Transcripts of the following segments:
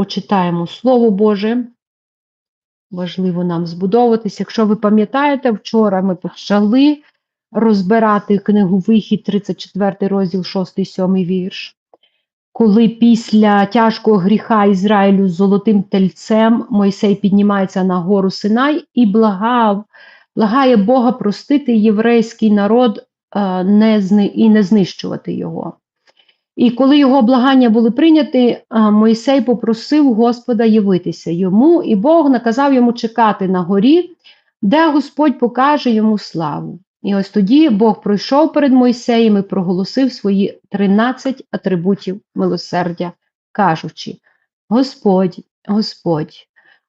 почитаємо Слово Боже. Важливо нам збудовуватись. Якщо ви пам'ятаєте, вчора ми почали розбирати книгу Вихід, 34 розділ, 6-7 вірш. Коли після тяжкого гріха Ізраїлю з золотим тельцем Мойсей піднімається на гору Синай і благав, благає Бога простити єврейський народ е, не і не знищувати його. І коли його благання були прийняті, Мойсей попросив Господа явитися йому, і Бог наказав йому чекати на горі, де Господь покаже йому славу. І ось тоді Бог пройшов перед Мойсеєм і проголосив свої 13 атрибутів милосердя, кажучи: Господь, Господь,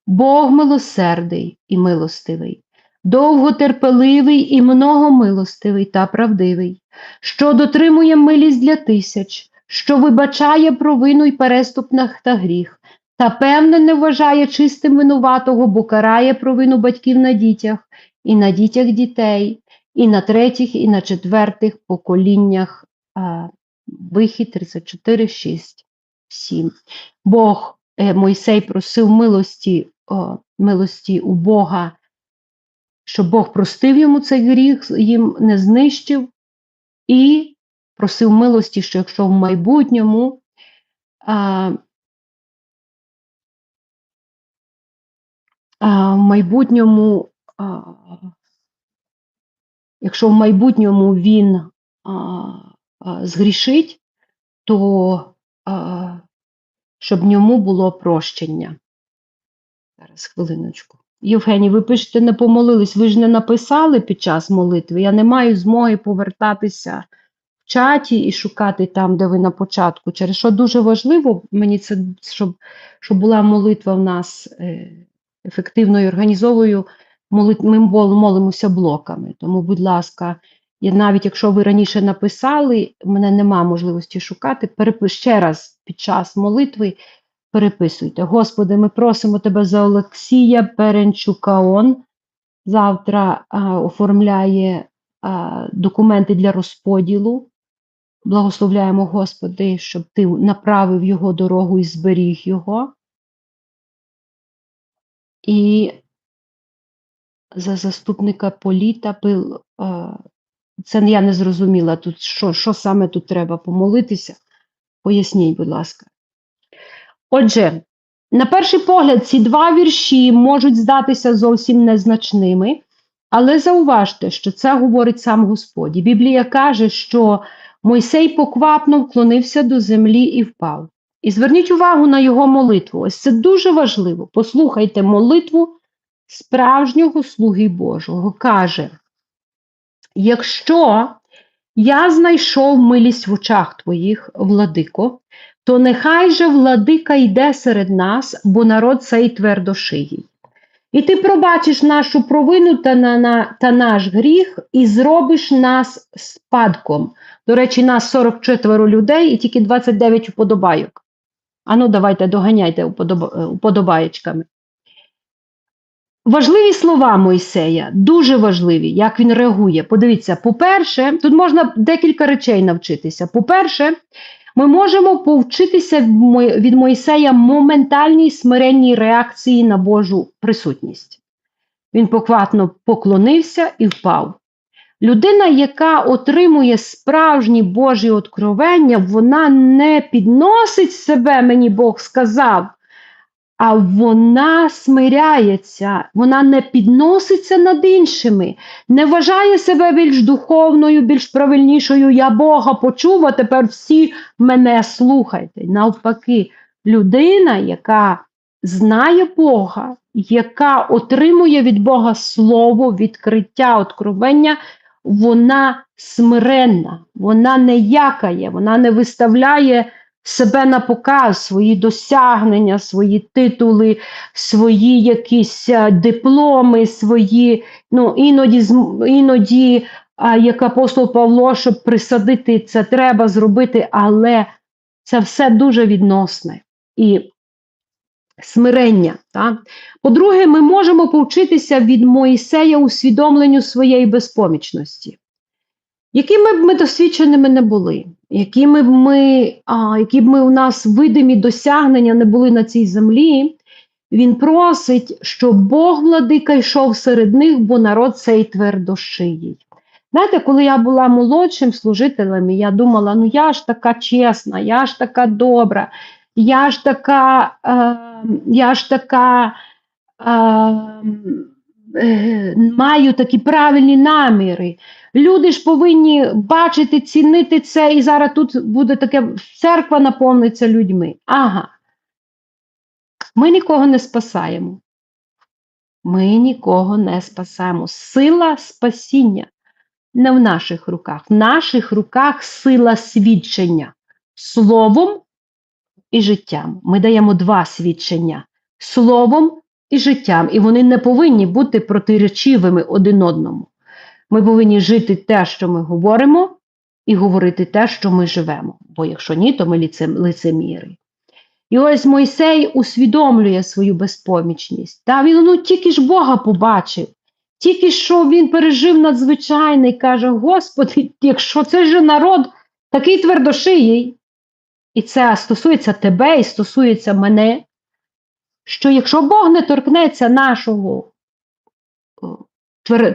Бог милосердий і милостивий, довготерпеливий і многомилостивий та правдивий, що дотримує милість для тисяч, що вибачає провину й переступних та гріх, та певне не вважає чистим винуватого, бо карає провину батьків на дітях і на дітях дітей, і на третіх, і на четвертих поколіннях. А, Вихід 34, 6, 7. Бог е, Мойсей просив милості, о, милості у Бога, щоб Бог простив йому цей гріх, їм не знищив, і просив милості, що якщо в майбутньому а, а, в майбутньому, а, якщо в майбутньому він а, а, згрішить, то а, щоб ньому було прощення. Зараз хвилиночку. Євгеній, ви пишете, не помолились, ви ж не написали під час молитви. Я не маю змоги повертатися чаті і шукати там, де ви на початку. Через що дуже важливо мені це, щоб, щоб була молитва в нас е, ефективною, організовою. Ми молимося блоками. Тому, будь ласка, я навіть якщо ви раніше написали, в мене нема можливості шукати, перепиш ще раз під час молитви переписуйте. Господи, ми просимо Тебе за Олексія Перенчука ОН. Завтра а, оформляє а, документи для розподілу. Благословляємо, Господи, щоб Ти направив його дорогу і зберіг його. І за заступника Політа пил. Це я не зрозуміла тут, що, що саме тут треба помолитися. Поясніть, будь ласка. Отже, на перший погляд, ці два вірші можуть здатися зовсім незначними, але зауважте, що це говорить сам Господь. Біблія каже, що Мойсей поквапно вклонився до землі і впав. І зверніть увагу на його молитву. Ось це дуже важливо. Послухайте молитву справжнього слуги Божого. Каже: якщо я знайшов милість в очах твоїх, владико, то нехай же владика йде серед нас, бо народ цей твердошиїй. І ти пробачиш нашу провину та, на, та наш гріх, і зробиш нас спадком. До речі, нас 44 людей і тільки 29 уподобайок. Ану, давайте доганяйте е, уподобаєчками. Важливі слова Мойсея, дуже важливі, як він реагує. Подивіться, по-перше, тут можна декілька речей навчитися. По-перше, ми можемо повчитися від Мо- від Мойсея моментальній смиренній реакції на Божу присутність. Він поквапно поклонився і впав. Людина, яка отримує справжні Божі откровення, вона не підносить себе, мені Бог сказав, а вона смиряється, вона не підноситься над іншими, не вважає себе більш духовною, більш правильнішою. Я Бога почув, а тепер всі мене слухайте. Навпаки, людина, яка знає Бога, яка отримує від Бога слово, відкриття, откровення, вона смиренна, вона не якає, вона не виставляє себе на показ, свої досягнення, свої титули, свої якісь дипломи, свої, ну, іноді, іноді як апостол Павло, щоб присадити це треба зробити, але це все дуже відносне. І смирення. По-друге, ми можемо повчитися від Моїсея усвідомленню своєї безпомічності. Якими б ми досвідченими не були, якими б ми, а, які б ми у нас видимі досягнення не були на цій землі, він просить, щоб Бог владика йшов серед них, бо народ цей твердошиїй. Знаєте, коли я була молодшим служителем, і я думала, ну я ж така чесна, я ж така добра, я ж така, е, я ж така е, е, маю такі правильні наміри. Люди ж повинні бачити, цінити це, і зараз тут буде таке церква наповниться людьми. Ага. Ми нікого не спасаємо. Ми нікого не спасаємо. Сила спасіння не в наших руках. В наших руках сила свідчення словом і життям. Ми даємо два свідчення словом і життям, і вони не повинні бути протиречивими один одному. Ми повинні жити те, що ми говоримо, і говорити те, що ми живемо. Бо якщо ні, то ми лицем- лицеміри. І ось Мойсей усвідомлює свою безпомічність. Та він ну, тільки ж Бога побачив, тільки що він пережив надзвичайне і каже: Господи, якщо це ж народ такий твердошиїй, і це стосується тебе і стосується мене, що якщо Бог не торкнеться нашого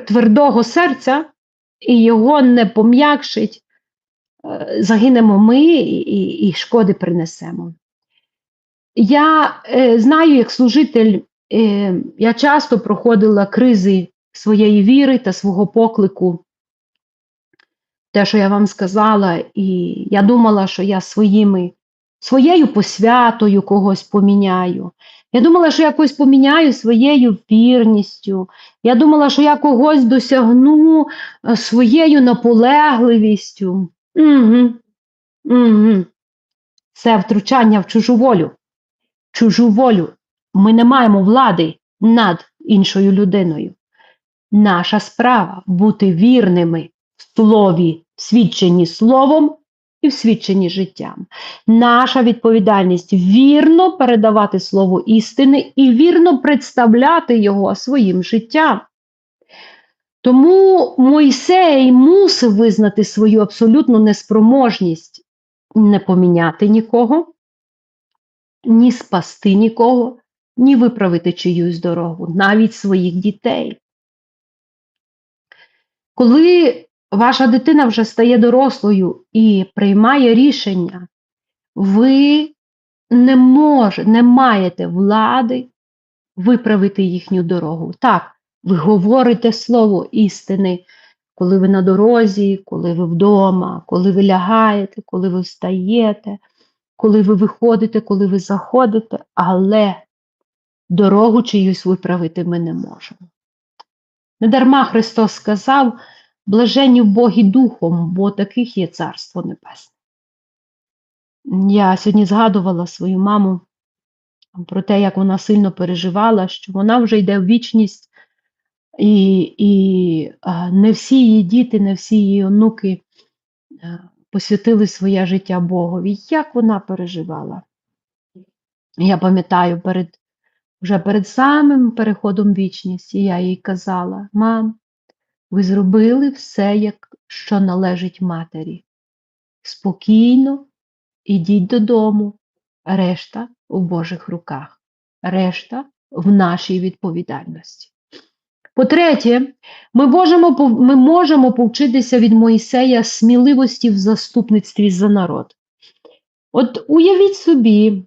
твердого серця і його не пом'якшить, е, загинемо ми і, і, шкоди принесемо. Я е, знаю, як служитель, е, я часто проходила кризи своєї віри та свого поклику. Те, що я вам сказала, і я думала, що я своїми, своєю посвятою когось поміняю. Я думала, що я когось поміняю своєю вірністю. Я думала, що я когось досягну е, своєю наполегливістю. Угу. Угу. Це втручання в чужу волю. Чужу волю. Ми не маємо влади над іншою людиною. Наша справа бути вірними в слові, в свідченні словом і в свідченні життям. Наша відповідальність вірно передавати слово істини і вірно представляти його своїм життям. Тому Мойсей мусив визнати свою абсолютну неспроможність не поміняти нікого, ні спасти нікого, ні виправити чиюсь дорогу, навіть своїх дітей. Коли ваша дитина вже стає дорослою і приймає рішення, ви не може, не маєте влади виправити їхню дорогу. Так, ви говорите слово істини, коли ви на дорозі, коли ви вдома, коли ви лягаєте, коли ви встаєте, коли ви виходите, коли ви заходите, але дорогу чиюсь виправити ми не можемо. Недарма Христос сказав, блажені в Богі Духом, бо таких є Царство Небесне. Я сьогодні згадувала свою маму про те, як вона сильно переживала, що вона вже йде в вічність, і, і не всі її діти, не всі її онуки посвятили своє життя Богові. Як вона переживала? Я пам'ятаю, перед, вже перед самим переходом вічність, я їй казала: мам, ви зробили все, як що належить матері. Спокійно ідіть додому, решта в Божих руках, решта в нашій відповідальності. По-третє, ми можемо, ми можемо повчитися від Моїсея сміливості в заступництві за народ. От уявіть собі,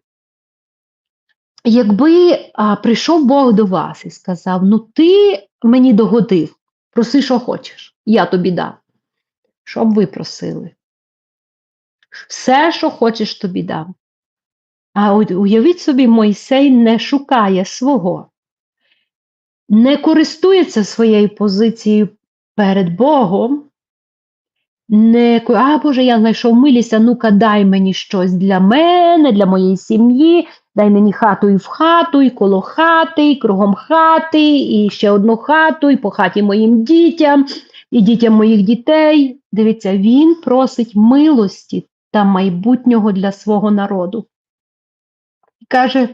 якби а, прийшов Бог до вас і сказав: Ну, ти мені догодив, проси, що хочеш, я тобі дам. Що б ви просили? Все, що хочеш, тобі дам. А уявіть собі, Мойсей не шукає свого, не користується своєю позицією перед Богом. Не а Боже, я знайшов милість, а ну-ка дай мені щось для мене, для моєї сім'ї, дай мені хату і в хату, і коло хати, і кругом хати, і ще одну хату, і по хаті моїм дітям, і дітям моїх дітей. Дивіться, він просить милості та майбутнього для свого народу. І каже,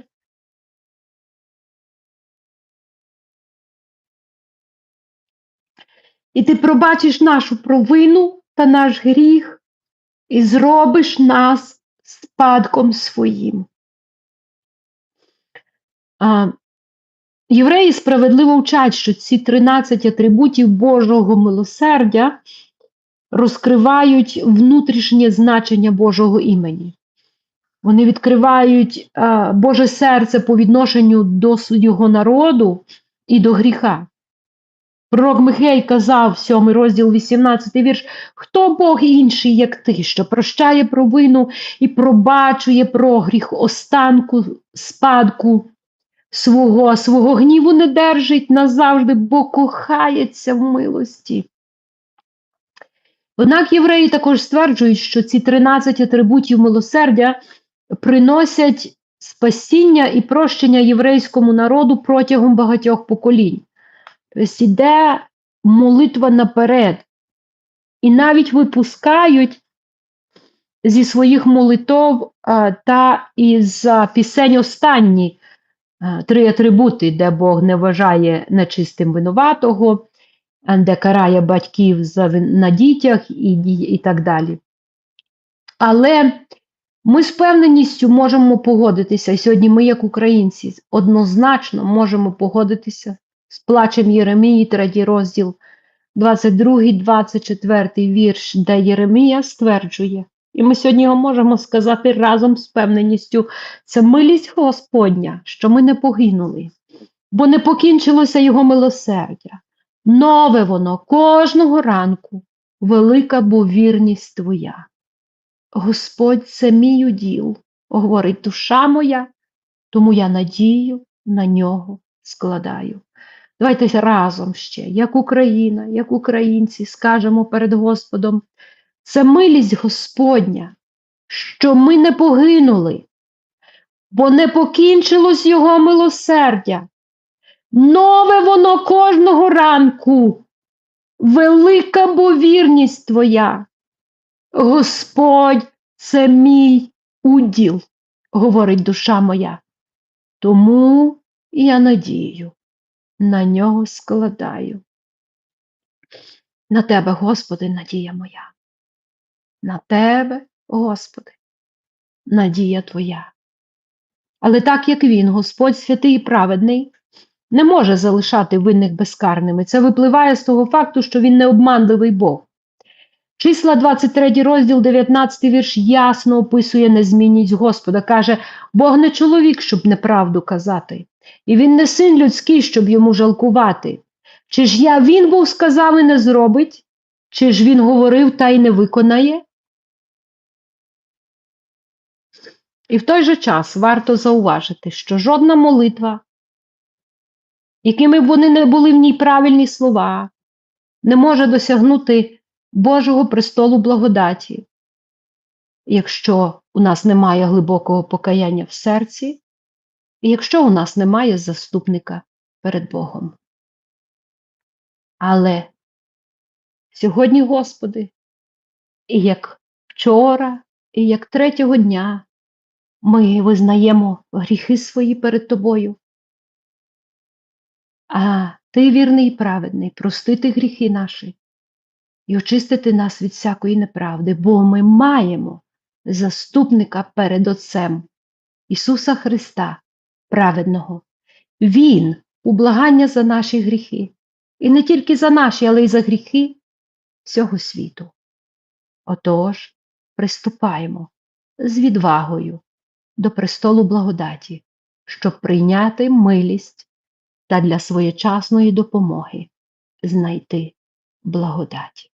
і ти пробачиш нашу провину та наш гріх і зробиш нас спадком своїм. А, Євреї справедливо вчать, що ці 13 атрибутів Божого милосердя розкривають внутрішнє значення Божого імені. Вони відкривають а, Боже серце по відношенню до його народу і до гріха. Пророк Михей казав, 7 розділ 18 вірш, хто Бог інший, як ти, що прощає провину і пробачує прогріх останку, спадку свого, свого гніву не держить назавжди, бо кохається в милості. Однак євреї також стверджують, що ці 13 атрибутів милосердя приносять спасіння і прощення єврейському народу протягом багатьох поколінь. Тобто йде молитва наперед. І навіть випускають зі своїх молитов а, та із а, пісень останні а, три атрибути, де Бог не вважає нечистим винуватого, а, де карає батьків за, на дітях і, і, і так далі. Але ми з певненістю можемо погодитися, і сьогодні ми, як українці, однозначно можемо погодитися з плачем Єремії, третій розділ, 22, 24 вірш, де Єремія стверджує, і ми сьогодні його можемо сказати разом з певненістю, це милість Господня, що ми не погинули, бо не покінчилося його милосердя. Нове воно кожного ранку, велика бо вірність твоя. Господь це мій уділ, говорить душа моя, тому я надію на нього складаю. Давайте разом ще, як Україна, як українці, скажемо перед Господом, це милість Господня, що ми не погинули, бо не покінчилось Його милосердя. Нове воно кожного ранку, велика бо вірність Твоя. Господь це мій уділ, говорить душа моя. Тому я надію, на нього складаю. На тебе, Господи, надія моя. На тебе, Господи, надія Твоя. Але так як Він, Господь святий і праведний, не може залишати винних безкарними. Це випливає з того факту, що він не обманливий Бог. Числа 23 розділ, 19 вірш ясно описує незмінність Господа. Каже, Бог не чоловік, щоб неправду казати, і він не син людський, щоб йому жалкувати. Чи ж я він був сказав і не зробить, чи ж він говорив та й не виконає? І в той же час варто зауважити, що жодна молитва, якими б вони не були в ній правильні слова, не може досягнути Божого престолу благодаті, якщо у нас немає глибокого покаяння в серці, і якщо у нас немає заступника перед Богом. Але сьогодні, Господи, і як вчора, і як третього дня ми визнаємо гріхи свої перед Тобою. А Ти вірний і праведний, простити гріхи наші і очистити нас від всякої неправди, бо ми маємо заступника перед Отцем Ісуса Христа, праведного. Він у благання за наші гріхи, і не тільки за наші, але й за гріхи всього світу. Отож, приступаємо з відвагою до престолу благодаті, щоб прийняти милість та для своєчасної допомоги знайти благодать.